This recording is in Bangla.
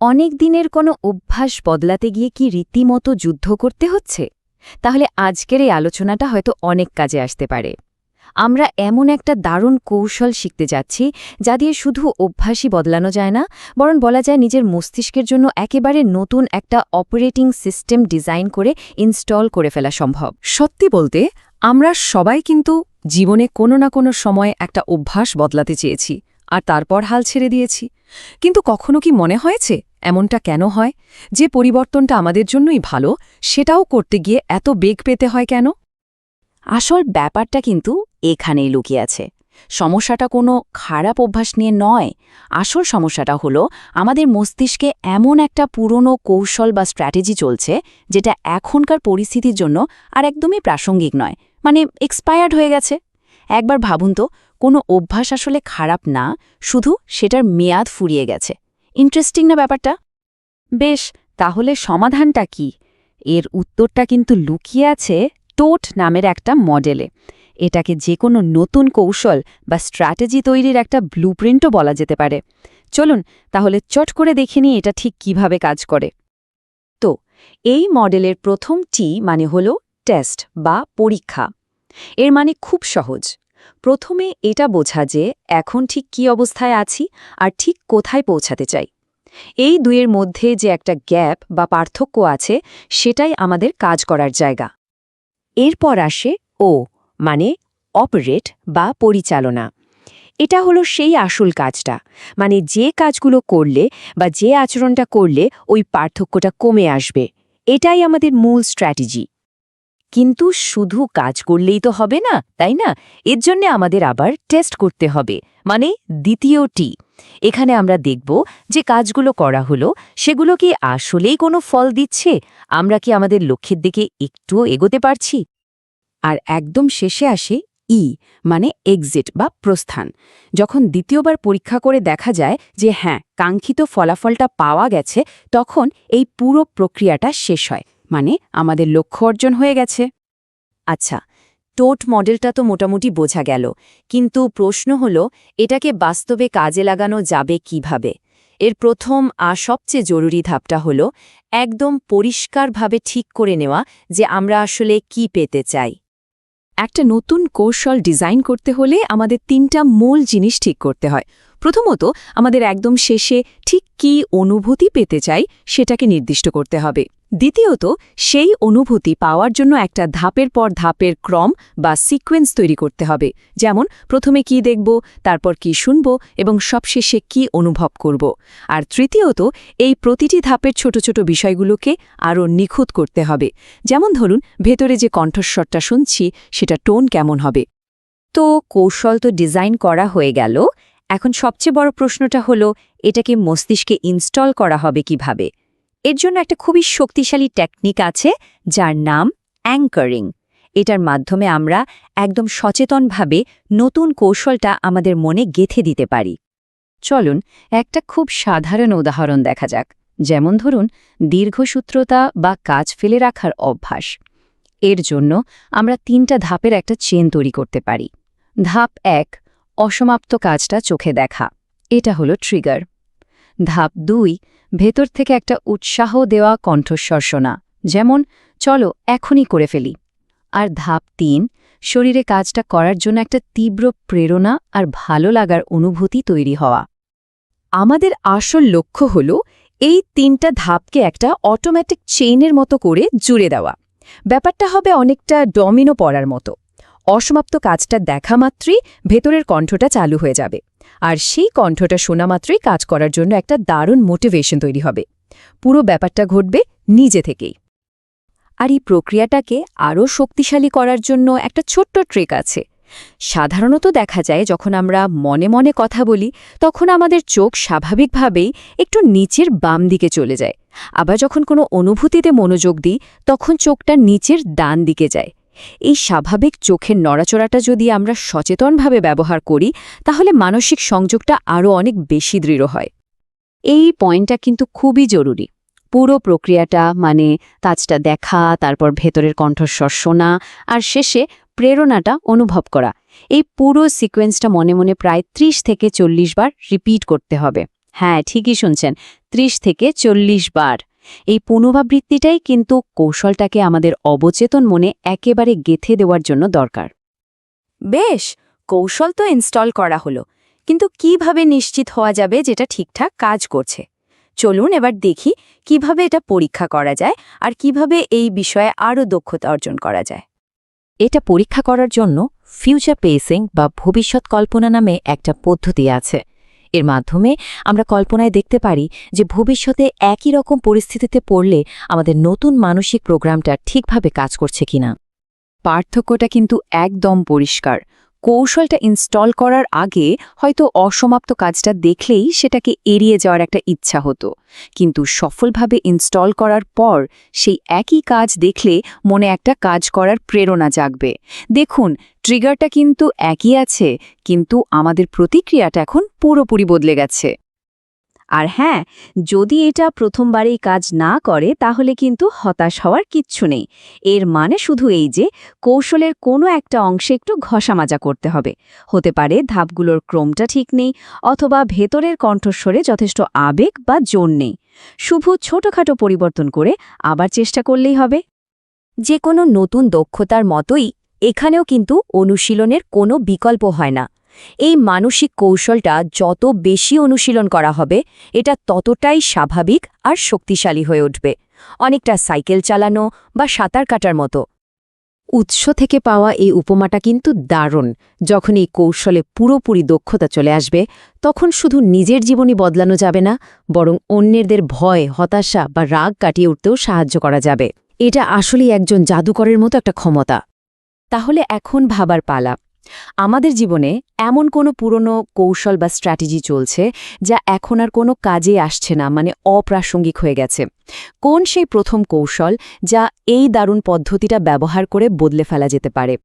অনেক দিনের কোনো অভ্যাস বদলাতে গিয়ে কি রীতিমতো যুদ্ধ করতে হচ্ছে? তাহলে আজকের এই আলোচনাটা হয়তো অনেক কাজে আসতে পারে। আমরা এমন একটা দারুণ কৌশল শিখতে যাচ্ছি, যা দিয়ে শুধু অভ্যাসই বদলানো যায় না, বরং বলা যায় নিজের মস্তিষ্কের জন্য একেবারে নতুন একটা অপারেটিং সিস্টেম ডিজাইন করে ইনস্টল করে ফেলা সম্ভব। সত্যি বলতে, আমরা সবাই কিন্তু জীবনে কোনো না কোনো সময় একটা অভ্যাস বদলাতে চেয়েছি, আর তারপর হাল ছেড়ে দিয়েছি। কিন্তু কখনো কি মনে হয়েছে এমনটা কেন হয়? যে পরিবর্তনটা আমাদের জন্যই ভালো, সেটাও করতে গিয়ে এত বেগ পেতে হয় কেন? আসল ব্যাপারটা কিন্তু এখানেই লুকিয়ে আছে। সমস্যাটা কোনো খারাপ অভ্যাস নিয়ে নয়। আসল সমস্যাটা হলো, আমাদের মস্তিষ্কে এমন একটা পুরনো কৌশল বা স্ট্র্যাটেজি চলছে, যেটা এখনকার পরিস্থিতির জন্য আর একদমই প্রাসঙ্গিক নয় মানে এক্সপায়ার্ড হয়ে গেছে। একবার ভাবুন তো, কোনো অভ্যাস আসলে খারাপ না, শুধু সেটার মেয়াদ ফুরিয়ে গেছে। ইন্টারেস্টিং না ব্যাপারটা? বেশ, তাহলে সমাধানটা কি? এর উত্তরটা কিন্তু লুকিয়ে আছে টোট নামের একটা মডেলে এটাকে যে কোনো নতুন কৌশল বা স্ট্র্যাটেজি তৈরির একটা ব্লুপ্রিন্টও বলা যেতে পারে। চলুন, তাহলে চট করে দেখে নিই এটা ঠিক কীভাবে কাজ করে। তো, এই মডেলের প্রথম টি মানে হল টেস্ট বা পরীক্ষা। এর মানে খুব সহজ। প্রথমে এটা বোঝা যে এখন ঠিক কি অবস্থায় আছি আর ঠিক কোথায় পৌঁছাতে চাই। এই দুয়ের মধ্যে যে একটা গ্যাপ বা পার্থক্য আছে, সেটাই আমাদের কাজ করার জায়গা। এরপর আসে ও মানে অপারেট বা পরিচালনা। এটা হলো সেই আসল কাজটা মানে যে কাজগুলো করলে বা যে আচরণটা করলে ওই পার্থক্যটা কমে আসবে। এটাই আমাদের মূল স্ট্র্যাটেজি। কিন্তু শুধু কাজ করলেই তো হবে না, তাই না? এর জন্য আমাদের আবার টেস্ট করতে হবে মানে দ্বিতীয়টি এখানে আমরা দেখব যে কাজগুলো করা হলো, সেগুলো কি আসলেই কোনো ফল দিচ্ছে? আমরা কি আমাদের লক্ষ্যের দিকে একটুও এগোতে পারছি? আর একদম শেষে আসে ই মানে এক্সিট বা প্রস্থান। যখন দ্বিতীয়বার পরীক্ষা করে দেখা যায় যে হ্যাঁ কাঙ্ক্ষিত ফলাফলটা পাওয়া গেছে, তখন এই পুরো প্রক্রিয়াটা শেষ হয়। মানে আমাদের লক্ষ্য অর্জন হয়ে গেছে। আচ্ছা টোট মডেলটা তো মোটামুটি বোঝা গেল, কিন্তু প্রশ্ন হল, এটাকে বাস্তবে কাজে লাগানো যাবে কীভাবে? এর প্রথম আর সবচেয়ে জরুরি ধাপটা হল, একদম পরিষ্কারভাবে ঠিক করে নেওয়া যে আমরা আসলে কি পেতে চাই। একটা নতুন কৌশল ডিজাইন করতে হলে আমাদের তিনটা মূল জিনিস ঠিক করতে হয়। প্রথমত, আমাদের একদম শেষে ঠিক কি অনুভূতি পেতে চাই সেটাকে নির্দিষ্ট করতে হবে। দ্বিতীয়ত, সেই অনুভূতি পাওয়ার জন্য একটা ধাপের পর ধাপের ক্রম বা সিকোয়েন্স তৈরি করতে হবে। যেমন, প্রথমে কি দেখব, তারপর কি শুনব এবং সবশেষে কি অনুভব করব। আর তৃতীয়ত, এই প্রতিটি ধাপের ছোট ছোট বিষয়গুলোকে আরও নিখুঁত করতে হবে। যেমন ধরুন, ভেতরে যে কণ্ঠস্বরটা শুনছি, সেটা টোন কেমন হবে। তো কৌশল তো ডিজাইন করা হয়ে গেল। এখন সবচেয়ে বড় প্রশ্নটা হলো, এটাকে মস্তিষ্কে ইনস্টল করা হবে কীভাবে? এর জন্য একটা খুবই শক্তিশালী টেকনিক আছে, যার নাম অ্যাঙ্কারিং এটার মাধ্যমে আমরা একদম সচেতনভাবে নতুন কৌশলটা আমাদের মনে গেথে দিতে পারি। চলুন, একটা খুব সাধারণ উদাহরণ দেখা যাক। যেমন ধরুন, দীর্ঘসূত্রতা বা কাজ ফেলে রাখার অভ্যাস। এর জন্য আমরা তিনটা ধাপের একটা চেন তৈরি করতে পারি। ধাপ এক অসমাপ্ত কাজটা চোখে দেখা। এটা হলো ট্রিগার ধাপ দুই, ভেতর থেকে একটা উৎসাহ দেওয়া কণ্ঠস্বর শোনা, যেমন, চলো, এখনই করে ফেলি। আর ধাপ তিন, শরীরে কাজটা করার জন্য একটা তীব্র প্রেরণা আর ভালো লাগার অনুভূতি তৈরি হওয়া। আমাদের আসল লক্ষ্য হল এই তিনটা ধাপকে একটা অটোমেটিক চেইনের মতো করে জুড়ে দেওয়া। ব্যাপারটা হবে অনেকটা ডমিনো পড়ার মতো। অসমাপ্ত কাজটা দেখা মাত্রই ভেতরের কণ্ঠটা চালু হয়ে যাবে। আর সেই কণ্ঠটা শোনা মাত্রই কাজ করার জন্য একটা দারুণ মোটিভেশন তৈরি হবে। পুরো ব্যাপারটা ঘটবে নিজে থেকেই। আর এই প্রক্রিয়াটাকে আরও শক্তিশালী করার জন্য একটা ছোট্ট ট্রিক আছে। সাধারণত দেখা যায় যখন আমরা মনে মনে কথা বলি, তখন আমাদের চোখ স্বাভাবিকভাবেই একটু নিচের বাম দিকে চলে যায়। আবার যখন কোনো অনুভূতিতে মনোযোগ দিই, তখন চোখটা নিচের ডান দিকে যায়। এই স্বাভাবিক চোখের নড়াচড়াটা যদি আমরা সচেতনভাবে ব্যবহার করি, তাহলে মানসিক সংযোগটা আরও অনেক বেশি দৃঢ় হয়। এই পয়েন্টটা কিন্তু খুবই জরুরি। পুরো প্রক্রিয়াটা মানে কাজটা দেখা, তারপর ভেতরের কণ্ঠস্বর শোনা, আর শেষে প্রেরণাটা অনুভব করা। এই পুরো সিকোয়েন্সটা মনে মনে প্রায় ৩০ থেকে চল্লিশ বার রিপিট করতে হবে। হ্যাঁ ঠিকই শুনছেন ৩০ থেকে চল্লিশ বার। এই পুনরাবৃত্তিটাই কিন্তু কৌশলটাকে আমাদের অবচেতন মনে একেবারে গেথে দেওয়ার জন্য দরকার। বেশ, কৌশল তো ইনস্টল করা হলো, কিন্তু কীভাবে নিশ্চিত হওয়া যাবে যেটা ঠিকঠাক কাজ করছে? চলুন এবার দেখি কীভাবে এটা পরীক্ষা করা যায় আর কীভাবে এই বিষয়ে আরও দক্ষতা অর্জন করা যায়। এটা পরীক্ষা করার জন্য ফিউচার পেসিং বা ভবিষ্যৎ কল্পনা নামে একটা পদ্ধতি আছে। এর মাধ্যমে আমরা কল্পনায় দেখতে পারি যে ভবিষ্যতে একই রকম পরিস্থিতিতে পড়লে আমাদের নতুন মানসিক প্রোগ্রামটা ঠিকভাবে কাজ করছে কিনা। পার্থক্যটা কিন্তু একদম পরিষ্কার। কৌশলটা ইনস্টল করার আগে হয়তো অসমাপ্ত কাজটা দেখলেই সেটাকে এড়িয়ে যাওয়ার একটা ইচ্ছা হতো। কিন্তু সফলভাবে ইনস্টল করার পর সেই একই কাজ দেখলে মনে একটা কাজ করার প্রেরণা জাগবে। দেখুন ট্রিগারটা কিন্তু একই আছে, কিন্তু আমাদের প্রতিক্রিয়াটা এখন পুরোপুরি বদলে গেছে। আর হ্যাঁ যদি এটা প্রথমবারেই কাজ না করে, তাহলে কিন্তু হতাশ হওয়ার কিচ্ছু নেই। এর মানে শুধু এই যে, কৌশলের কোনো একটা অংশে একটু ঘষামাজা করতে হবে। হতে পারে ধাপগুলোর ক্রমটা ঠিক নেই, অথবা ভেতরের কণ্ঠস্বরে যথেষ্ট আবেগ বা জোর নেই। শুভ ছোটখাটো পরিবর্তন করে আবার চেষ্টা করলেই হবে। যে কোনো নতুন দক্ষতার মতোই, এখানেও কিন্তু অনুশীলনের কোনো বিকল্প হয় না। এই মানসিক কৌশলটা যত বেশি অনুশীলন করা হবে, এটা ততটাই স্বাভাবিক আর শক্তিশালী হয়ে উঠবে। অনেকটা সাইকেল চালানো বা সাঁতার কাটার মতো। উৎস থেকে পাওয়া এই উপমাটা কিন্তু দারুণ। যখন এই কৌশলে পুরোপুরি দক্ষতা চলে আসবে, তখন শুধু নিজের জীবনই বদলানো যাবে না, বরং অন্যদের ভয়, হতাশা বা রাগ কাটিয়ে উঠতেও সাহায্য করা যাবে। এটা আসলেই একজন জাদুকরের মতো একটা ক্ষমতা। তাহলে এখন ভাবার পালা। আমাদের জীবনে এমন কোনো পুরনো কৌশল বা স্ট্র্যাটেজি চলছে যা এখন আর কোনো কাজে আসছে না মানে অপ্রাসঙ্গিক হয়ে গেছে। কোন সেই প্রথম কৌশল যা এই দারুণ পদ্ধতিটা ব্যবহার করে বদলে ফেলা যেতে পারে?